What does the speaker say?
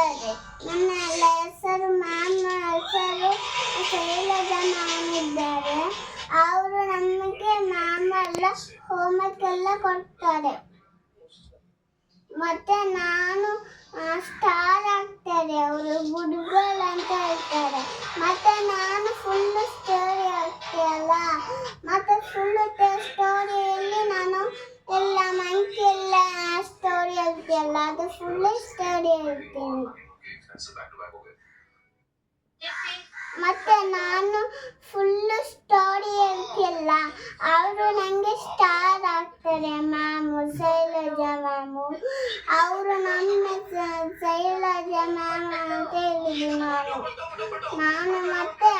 ಇದ್ದಾರೆ. ನನ್ನ ಹೆಸರು ಮ್ಯಾಮ್ ಹೆಸರು ಶೈಲಜ ಮ್ಯಾಮ್ ಇದ್ದಾರೆ ಅವರು ನಮಗೆ ಮ್ಯಾಮ್ ಎಲ್ಲ ಹೋಮ್ವರ್ಕ್ ಎಲ್ಲ ಕೊಡ್ತಾರೆ. ಮತ್ತೆ ನಾನು ಸ್ಟಾರ್ ಆಗ್ತಾರೆ. ಅವರು ಗುಡ್ ಅಂತ ಹೇಳ್ತಾರೆ. ಮತ್ತೆ ನಾನು ಫುಲ್ ಸ್ಟೋರಿ ಆಗ್ತೀಯಲ್ಲ ಮತ್ತೆ ಫುಲ್ ಸ್ಟೋರಿಯಲ್ಲಿ ಸ್ಟೋರಿ ಹೇಳ್ತೀಯಲ್ಲ ಅದು ಫುಲ್ ಸ್ಟೋರಿ ಹೇಳ್ತೀನಿ ಮತ್ತೆ ನಾನು ಫುಲ್ ಸ್ಟೋರಿ ಹೇಳ್ತಿಲ್ಲ ಅವರು ನನಗೆ ಸ್ಟಾರ್ ಆಗ್ತಾರೆ ಮ್ಯಾಮು ಶೈಲಜಾ ಮ್ಯಾಮು ಅವರು ನನ್ನ ಸ- ಶೈಲಜಾ ಮ್ಯಾಮ್ ಅಂತ ಹೇಳಿದ್ರು ನಾನು ನಾನು ಮತ್ತೆ